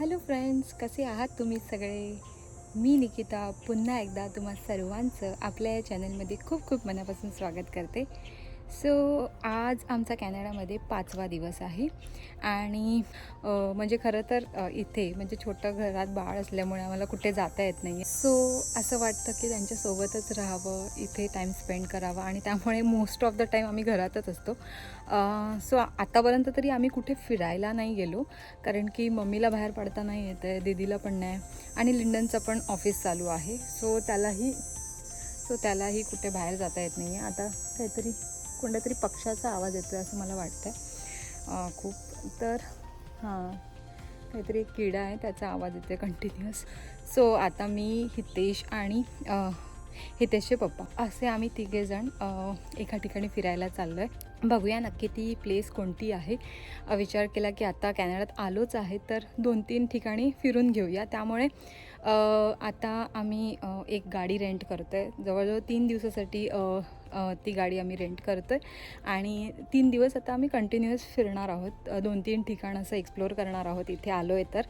Hello friends कसे आहात तुम्ही सगळे? मी निकिता पुन्हा एकदा तुम्हा सर्वांचं आपल्या या चॅनलमध्ये खूप खूप मनापासून स्वागत करते. सो आज आमचा कॅनडामध्ये पाचवा दिवस आहे. आणि म्हणजे खरं तर इथे म्हणजे छोटं घरात बाळ असल्यामुळे आम्हाला कुठे जाता येत नाही सो असं वाटतं की त्यांच्यासोबतच राहावं इथे टाईम स्पेंड करावा आणि त्यामुळे मोस्ट ऑफ द टाईम आम्ही घरातच असतो. सो आतापर्यंत तरी आम्ही कुठे फिरायला नाही गेलो. कारण की मम्मीला बाहेर पडता नाही येत आहे दीदीला पण नाही आणि लिंडनचं पण ऑफिस चालू आहे. सो त्यालाही सो त्यालाही कुठे बाहेर जाता येत नाही आहे आता काहीतरी कोणत्या तरी पक्षाचा आवाज येतो आहे असं मला वाटतं आहे खूप. तर हां काहीतरी एक किडा आहे त्याचा आवाज येतो आहे कंटिन्युअस सो आता मी हितेश आणि हितेशचे पप्पा. असे आम्ही तिघेजण एका ठिकाणी फिरायला चाललो आहे बघूया नक्की ती प्लेस कोणती आहे. विचार केला की आता कॅनडात आलोच आहे तर दोन तीन ठिकाणी फिरून घेऊया. त्यामुळे आता आम्ही एक गाडी रेंट करतो आहे जवळजवळ तीन दिवसासाठी ती गाडी आम्ही रेंट करतो आहे आणि तीन दिवस आता आम्ही कंटिन्युअस फिरणार आहोत. दोन तीन ठिकाण असं एक्सप्लोअर करणार आहोत. इथे आलो आहे तर.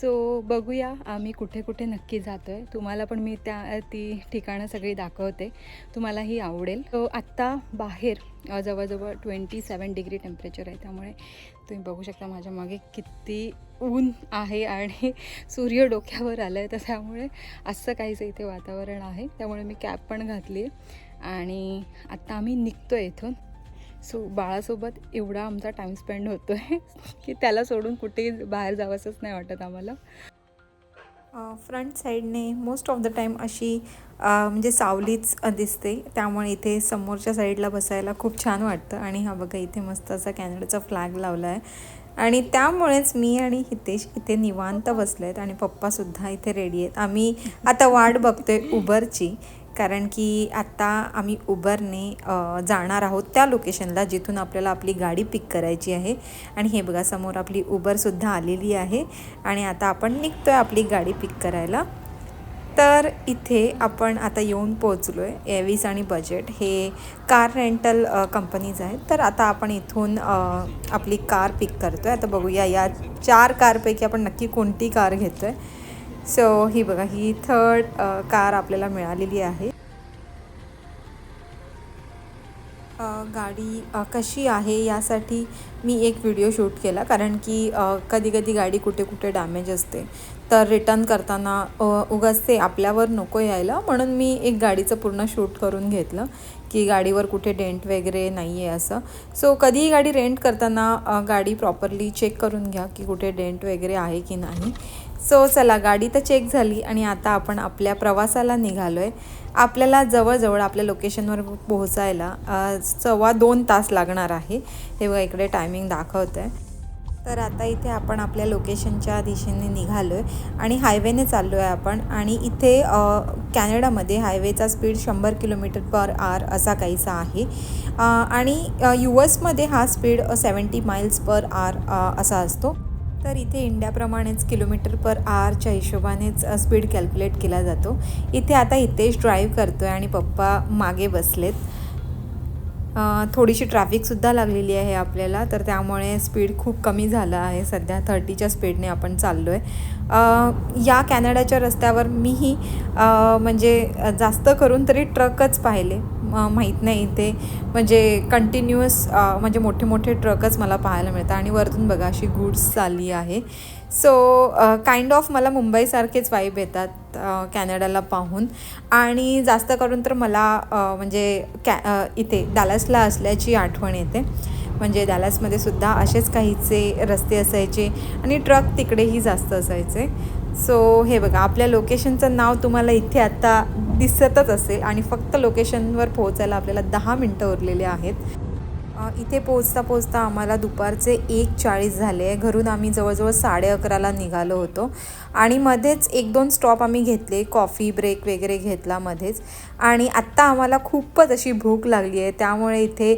सो बघूया आम्ही कुठे कुठे नक्की जातो आहे तुम्हाला पण मी त्या ती ठिकाणं सगळी दाखवते. तुम्हालाही आवडेल. सो आत्ता बाहेर जवळजवळ ट्वेंटी सेवन डिग्री टेम्परेचर आहे. त्यामुळे तुम्ही बघू शकता माझ्या मागे किती ऊन आहे आणि सूर्य डोक्यावर आलं आहे तर त्यामुळे असं काहीचं इथे वातावरण आहे. त्यामुळे मी कॅब पण घातली आहे आणि आत्ता आम्ही निघतो आहे इथून. सो बाळासोबत एवढा आमचा टाईम स्पेंड होतो आहे की त्याला सोडून कुठेही बाहेर जावंसंच नाही वाटत आम्हाला. फ्रंट साईडने मोस्ट ऑफ द टाईम अशी म्हणजे सावलीच दिसते. त्यामुळे इथे समोरच्या साईडला बसायला खूप छान वाटतं. आणि हा बघा इथे मस्त असा कॅनडाचा फ्लॅग लावला आहे आणि त्यामुळेच मी आणि हितेश इथे निवांत बसले आहेत आणि पप्पासुद्धा इथे रेडी आहेत. आम्ही आता वाट बघतोय उबरची कारण की आत्ता आम्ही उबरने जाणार आहोत त्या लोकेशनला जिथून आपल्याला आपली गाडी पिक करायची आहे. आणि हे बघा समोर आपली उबरसुद्धा आलेली आहे. आणि आता आपण निघतो आहे आपली गाडी पिक करायला. तर इथे आपण आता येऊन पोचलो आहे एविस आणि बजेट हे कार रेंटल कंपनीज आहेत. तर आता आपण इथून आपली कार पिक करतो आहे आता बघूया या चार कारपैकी आपण नक्की कोणती कार घेतो आहे सो ही बघा ही थर्ड कार आपल्याला मिळालेली आहे. गाडी कशी आहे यासाठी मी एक व्हिडिओ शूट केला कारण की कधी कधी गाडी कुठे कुठे डॅमेज असते. तर रिटर्न करताना उगाच ते आपल्यावर नको यायला. म्हणून मी एक गाडीचं पूर्ण शूट करून घेतलं की गाडीवर कुठे डेंट वगैरे नाही आहे असं. सो कधीही गाडी रेंट करताना गाडी प्रॉपरली चेक करून घ्या की कुठे डेंट वगैरे आहे की नाही. सो चला गाडी तर चेक झाली आणि आता आपण आपल्या प्रवासाला निघालो आहे आपल्याला जवळजवळ आपल्या लोकेशनवर पोहोचायला सव्वा दोन तास लागणार आहे. हे बघा इकडे टायमिंग दाखवतं आहे तर आता इथे आपण आपल्या लोकेशनच्या दिशेने निघालो आहे आणि हायवेने चाललो आहे आपण आणि इथे कॅनडामध्ये हायवेचा स्पीड शंभर किलोमीटर पर आर असा काहीसा आहे. आणि यू एसमध्ये हा speed seventy miles per hour असा असतो. तर इथे इंडियाप्रमाणेच किलोमीटर पर आरच्या हिशोबानेच स्पीड कॅल्क्युलेट केला जातो. इथे आता हितेश ड्राईव्ह करतो आहे आणि पप्पा मागे बसलेत. थोडीशी ट्रॅफिकसुद्धा लागलेली आहे आपल्याला तर त्यामुळे स्पीड खूप कमी झालं आहे. सध्या थर्टीच्या स्पीडने आपण चाललो आहे या कॅनडाच्या रस्त्यावर मीही म्हणजे जास्त करून तरी ट्रकच पाहिले. माहीत नाही इथे म्हणजे कंटिन्युअस म्हणजे मोठे मोठे ट्रकच मला पाहायला मिळतात. आणि वरतून बघा अशी गुड्स चालली आहे. सो काइंड ऑफ मला मुंबईसारखेच वाईब येतात कॅनडाला पाहून. आणि जास्त करून तर मला म्हणजे कॅ इथे डालासला असल्याची आठवण येते. म्हणजे डालासमध्ये सुद्धा असेच काहीचे रस्ते असायचे आणि ट्रक तिकडेही जास्त असायचे. सो हे बघा आपल्या लोकेशनचं नाव तुम्हाला इथे आता दिसतच असेल आणि फक्त लोकेशनवर पोहोचायला आपल्याला दहा मिनटं उरलेले आहेत. इथे पोचता पोचता आम्हाला दुपारचे एक चाळीस झाले आहे. घरून आम्ही जवळजवळ साडे अकराला निघालो होतो. आणि मध्येच एक दोन स्टॉप आम्ही घेतले. कॉफी ब्रेक वगैरे घेतला मध्येच. आणि आत्ता आम्हाला खूपच अशी भूक लागली आहे. त्यामुळे इथे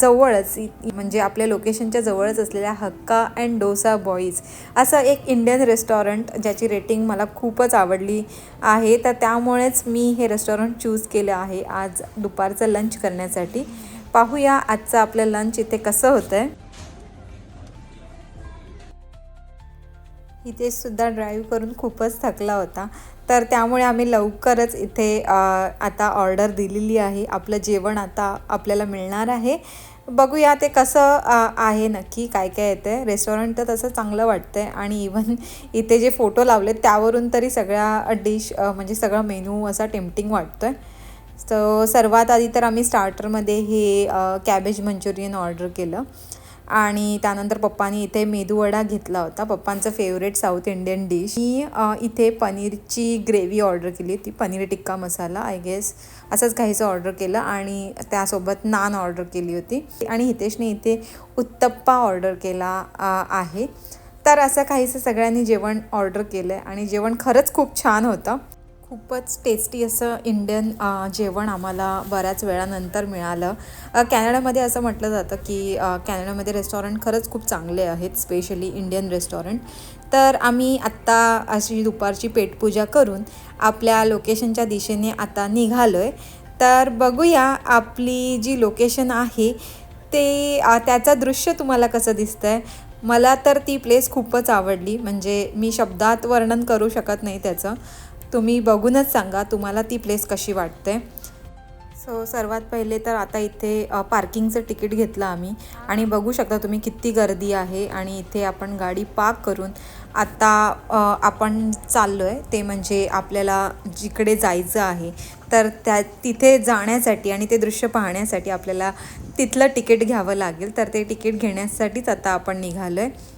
जवळच इ- म्हणजे आपल्या लोकेशनच्या जवळच असलेल्या हक्का अँड डोसा बॉईज असं एक इंडियन रेस्टॉरंट ज्याची रेटिंग मला खूपच आवडली आहे. तर त्यामुळेच मी हे रेस्टॉरंट चूज केलं आहे आज दुपारचं लंच करण्यासाठी. पाहूया आजचं आपलं लंच इथे कसं होतं आहे इथे सुद्धा ड्राईव्ह करून खूपच थकला होता. तर त्यामुळे आम्ही लवकरच इथे आता ऑर्डर दिलेली आहे. आपलं जेवण आता आपल्याला मिळणार आहे. बघूया ते कसं आहे नक्की काय काय येतं रेस्टॉरंट तर तसं चांगलं वाटतं आहे आणि इवन इथे जे फोटो लावले त्यावरून तरी सगळ्या डिश म्हणजे सगळा मेनू असा टेम्पटिंग वाटतो आहे सो सर्वात आधी तर आम्ही स्टार्टरमध्ये हे कॅबेज मंचुरियन ऑर्डर केलं. आणि त्यानंतर पप्पानी इथे मेदूवडा घेतला होता. पप्पांचं फेवरेट साऊथ इंडियन डिश मी इथे पनीरची ग्रेव्ही ऑर्डर केली होती. पनीर टिक्का मसाला आय गेस असंच काहीचं ऑर्डर केलं आणि त्यासोबत नान ऑर्डर केली होती. आणि हितेशने इथे उत्तप्पा ऑर्डर केला आहे. तर असं काहीसं सगळ्यांनी जेवण ऑर्डर केलं आहे आणि जेवण खरंच खूप छान होतं. खूपच टेस्टी असं इंडियन जेवण आम्हाला बऱ्याच वेळानंतर मिळालं. कॅनडामध्ये असं म्हटलं जातं की कॅनडामध्ये रेस्टॉरंट खरंच खूप चांगले आहेत स्पेशली इंडियन रेस्टॉरंट तर आम्ही आत्ता अशी दुपारची पेटपूजा करून आपल्या लोकेशनच्या दिशेने आता निघालो आहे तर बघूया आपली जी लोकेशन आहे ते त्याचं दृश्य तुम्हाला कसं दिसतं आहे मला तर ती प्लेस खूपच आवडली. म्हणजे मी शब्दात वर्णन करू शकत नाही त्याचं. तुम्ही बघूनच सांगा तुम्हाला ती प्लेस कशी वाटते. सो सर्वात पहिले तर आता इथे पार्किंगचं तिकीट घेतलं आम्ही. आणि बघू शकता तुम्ही किती गर्दी आहे आणि इथे आपण गाडी पार्क करून आता आपण चाललो आहे ते म्हणजे आपल्याला जिकडे जायचं आहे तर त्या तिथे जाण्यासाठी आणि ते दृश्य पाहण्यासाठी आपल्याला तिथलं तिकीट घ्यावं लागेल. तर ते तिकीट घेण्यासाठीच आता आपण निघालो आहे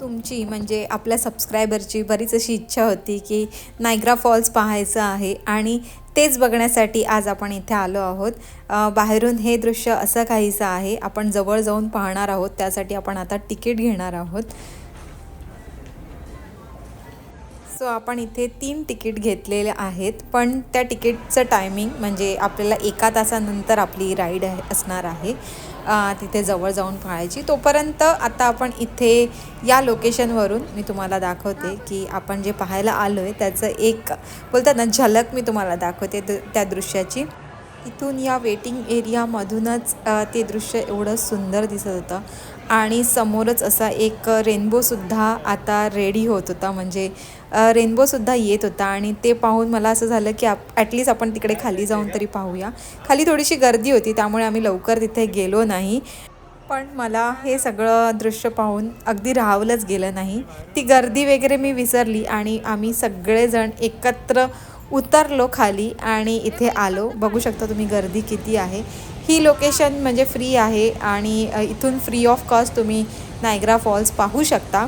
तुमची म्हणजे आपल्या सबस्क्रायबरची बरीच अशी इच्छा होती की नायग्रा फॉल्स पाहायचं आहे आणि तेच बघण्यासाठी आज आपण इथे आलो आहोत. बाहेरून हे दृश्य असं काहीचं आहे आपण जवळ जाऊन पाहणार आहोत त्यासाठी आपण आता तिकीट घेणार आहोत. सो आपण इथे तीन तिकीट घेतलेले आहेत पण त्या तिकीटचं टायमिंग म्हणजे आपल्याला एका तासानंतर आपली राईड आहे असणार आहे. तिथे जवळ जाऊन पाहायची. तोपर्यंत आता आपण इथे या लोकेशनवरून मी तुम्हाला दाखवते की आपण जे पाहायला आलो आहे त्याचं एक बोलतात ना झलक मी तुम्हाला दाखवते द- त्या दृश्याची. इथून या वेटिंग एरियामधूनच ते दृश्य एवढं सुंदर दिसत होतं. आणि समोरच असा एक रेनबोसुद्धा आता रेडी होत होता. म्हणजे रेनबोसुद्धा येत होता आणि ते पाहून मला असं झालं की आप ॲटलीस्ट आपण तिकडे खाली जाऊन तरी पाहूया. खाली थोडीशी गर्दी होती त्यामुळे आम्ही लवकर तिथे गेलो नाही. पण मला हे सगळं दृश्य पाहून अगदी राहावलंच गेलं नाही. ती गर्दी वगैरे मी विसरली आणि आम्ही सगळेजण एकत्र उतरलो खाली आणि इथे आलो. बघू शकता तुम्ही गर्दी किती आहे. ही लोकेशन म्हणजे फ्री आहे आणि इथून फ्री ऑफ कॉस्ट तुम्ही नायग्रा फॉल्स पाहू शकता.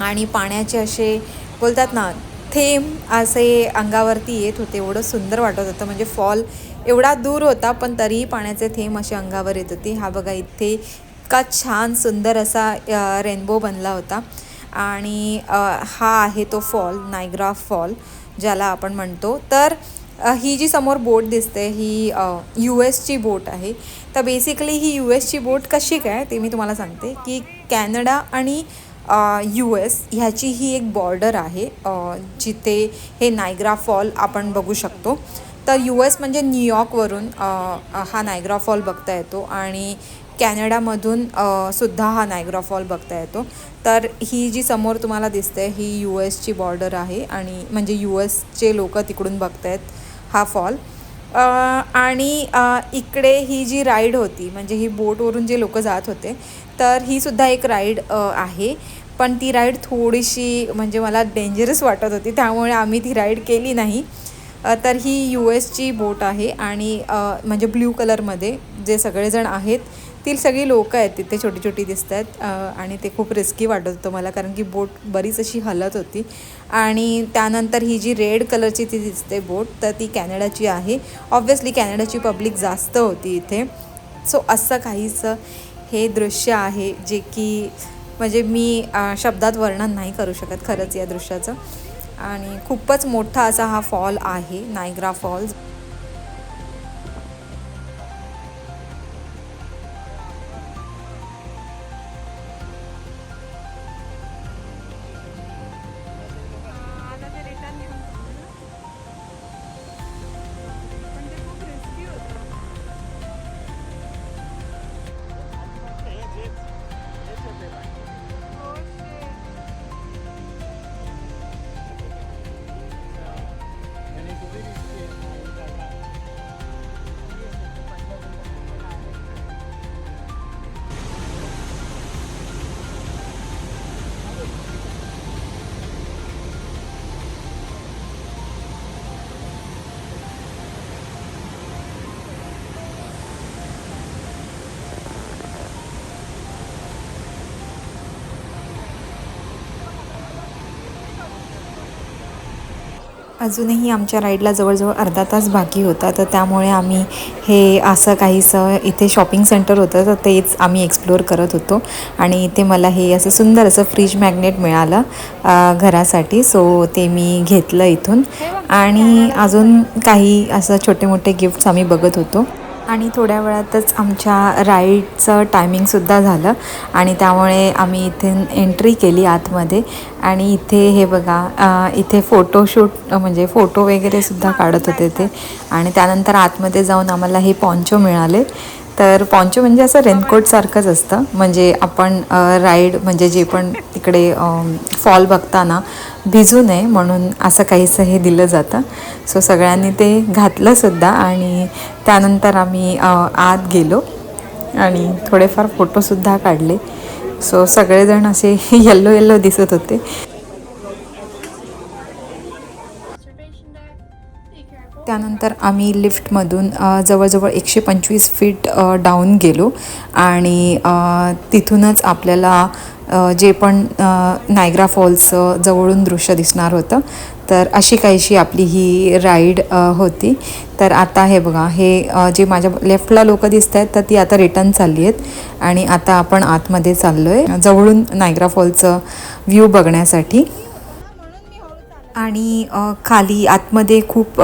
आणि पाण्याचे असे बोलतात ना थेंब असे अंगावरती येत होते एवढं सुंदर वाटत होतं. म्हणजे फॉल एवढा दूर होता पण तरीही पाण्याचे थेंब असे अंगावर येत होते. हा बघा इथे इतका छान सुंदर असा रेनबो बनला होता. आणि हा आहे तो फॉल नायग्रा फॉल ज्याला आपण म्हणतो. तर ही जी समोर बोट दिसते ही यू एसची बोट आहे. तर बेसिकली ही यू एसची बोट कशी काय ते मी तुम्हाला सांगते. की कॅनडा आणि यू एस ह्याची ही एक बॉर्डर आहे जिथे हे नायग्रा फॉल आपण बघू शकतो. तर यू एस म्हणजे न्यूयॉर्कवरून हा नायग्रा फॉल बघता येतो आणि कॅनडामधून सुद्धा हा नायग्रा फॉल बघता येतो. तर ही जी समोर तुम्हाला दिसते ही यू एसची बॉर्डर आहे आणि म्हणजे यू एसचे लोक तिकडून बघतायत हा फॉल आणि इकडे ही जी राईड होती म्हणजे ही बोटवरून जे लोक जात होते तर ही सुद्धा एक राईड आहे. पण ती राईड थोडीशी म्हणजे मला डेंजरस वाटत होती त्यामुळे आम्ही ती राईड केली नाही. तर ही यू एसची बोट आहे आणि म्हणजे ब्ल्यू कलरमध्ये जे सगळेजण आहेत ती सगळी लोकं आहेत तिथे छोटी छोटी दिसत आहेत आणि ते खूप रिस्की वाटत होतं मला कारण की बोट बरीच अशी हलत होती. आणि त्यानंतर ही जी रेड कलरची ती दिसते बोट तर ती कॅनडाची आहे. ऑब्व्हियसली कॅनडाची पब्लिक जास्त होती इथे. सो असं काहीचं हे दृश्य आहे जे की म्हणजे मी शब्दात वर्णन नाही करू शकत खरंच या दृश्याचं. आणि खूपच मोठा असा हा फॉल आहे नायग्रा फॉल्स. अजूनही आमच्या राईडला जवळजवळ अर्धा तास बाकी होता. तर त्यामुळे आम्ही हे असं काहीसं इथे शॉपिंग सेंटर होतं तर तेच आम्ही एक्सप्लोअर करत होतो. आणि इथे मला हे असं सुंदर असं फ्रीज मॅग्नेट मिळालं घरासाठी. सो ते मी घेतलं इथून. आणि अजून काही असं छोटे मोठे गिफ्ट्स आम्ही बघत होतो. आणि थोड्या वेळातच आमच्या राईडचं टायमिंगसुद्धा झालं. आणि त्यामुळे आम्ही इथे एंट्री केली आतमध्ये. आणि इथे हे बघा इथे फोटोशूट म्हणजे फोटो वगैरेसुद्धा काढत होते ते. आणि त्यानंतर आतमध्ये जाऊन आम्हाला हे पॉन्चो मिळाले. तर पॉन्चो म्हणजे असं रेनकोटसारखंच असतं. म्हणजे आपण राईड म्हणजे जे पण तिकडे फॉल बघताना भिजू नये म्हणून असं काहीसं हे दिलं जातं. सो सगळ्यांनी ते घातलंसुद्धा आणि त्यानंतर आम्ही आत गेलो आणि थोडेफार फोटोसुद्धा काढले. सो सगळेजण असे येल्लो येल्लो दिसत होते. त्यानंतर आम्ही लिफ्टमधून जवळजवळ एकशे पंचवीस फीट डाऊन गेलो आणि तिथूनच आपल्याला जे पण नायग्रा फॉल्सचं जवळून दृश्य दिसणार होतं. तर अशी काहीशी आपली ही राईड होती. तर आता हे बघा हे जे माझ्या लेफ्टला लोक दिसत आहेत तर ती आता रिटर्न चालली आहेत. आणि आता आपण आतमध्ये चाललो आहे जवळून नायग्रा फॉलचं व्ह्यू बघण्यासाठी. आणि खाली आतमध्ये खूप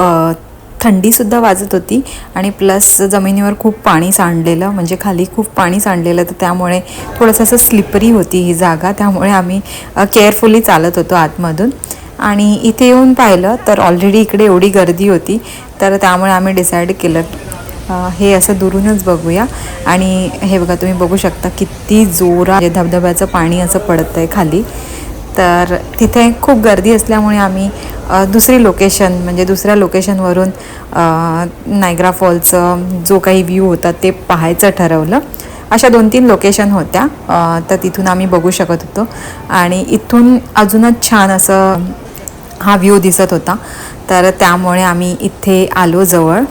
थंडीसुद्धा वाजत होती आणि प्लस जमिनीवर खूप पाणी सांडलेलं म्हणजे खाली खूप पाणी सांडलेलं तर त्यामुळे थोडंसं असं स्लिपरी होती ही जागा. त्यामुळे आम्ही केअरफुली चालत होतो आतमधून. आणि इथे येऊन पाहिलं तर ऑलरेडी इकडे एवढी गर्दी होती तर त्यामुळे आम्ही डिसाईड केलं हे असं दुरूनच बघूया. आणि हे बघा तुम्ही बघू शकता किती जोरा म्हणजे धबधब्याचं पाणी असं पडतं आहे खाली. तर तिथे खूप गर्दी असल्यामुळे आम्ही दुसरी लोकेशन म्हणजे दुसऱ्या लोकेशनवरून नायग्रा फॉलचं जो काही व्ह्यू होता ते पाहायचं ठरवलं. अशा दोन तीन लोकेशन होत्या तर तिथून आम्ही बघू शकत होतो. आणि इथून अजूनच छान असं हा व्ह्यू दिसत होता. तर त्यामुळे आम्ही इथे आलो जवळ.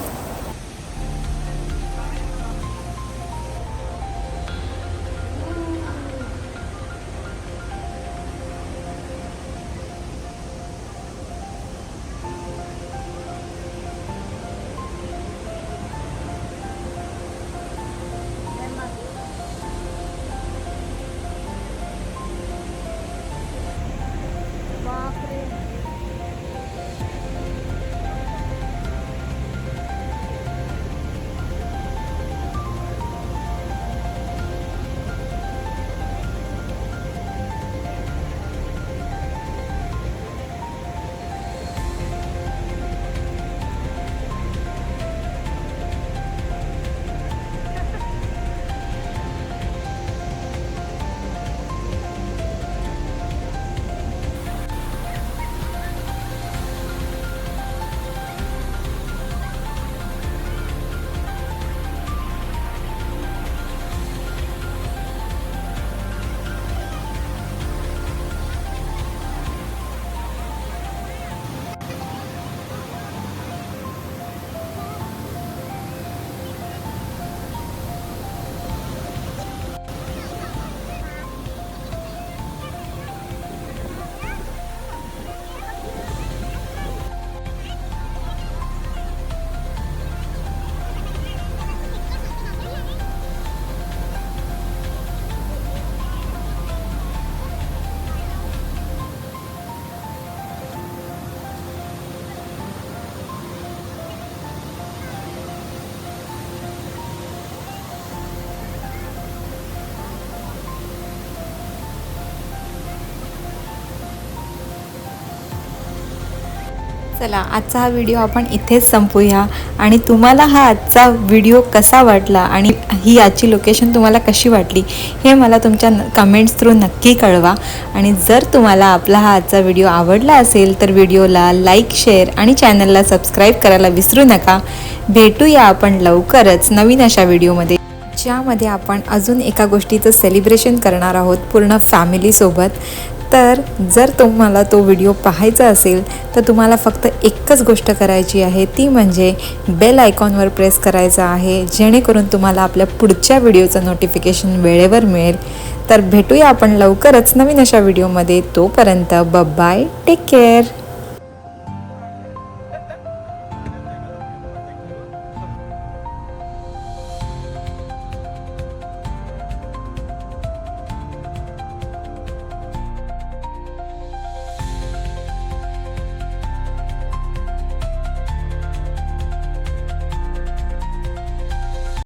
चला आजचा हा व्हिडिओ आपण इथेच संपूया. आणि तुम्हाला हा आजचा व्हिडिओ कसा वाटला आणि ही आजची लोकेशन तुम्हाला कशी वाटली हे मला तुमच्या कमेंट्स थ्रू नक्की कळवा. आणि जर तुम्हाला आपला हा आजचा व्हिडिओ आवडला असेल तर व्हिडिओला लाईक शेअर आणि चॅनलला सबस्क्राईब करायला विसरू नका. भेटूया आपण लवकरच नवीन अशा व्हिडिओमध्ये ज्यामध्ये आपण अजून एका गोष्टीचं सेलिब्रेशन करणार आहोत पूर्ण फॅमिलीसोबत तर जर तुम्हाला तो व्हिडिओ पाहायचा असेल तर तुम्हाला फक्त एकच गोष्ट करायची आहे ती म्हणजे बेल आयकॉनवर प्रेस करायचं आहे जेणेकरून तुम्हाला आपल्या पुढच्या व्हिडिओचं नोटिफिकेशन वेळेवर मिळेल. तर भेटूया आपण लवकरच नवीन अशा व्हिडिओमध्ये तोपर्यंत बाय टेक केअर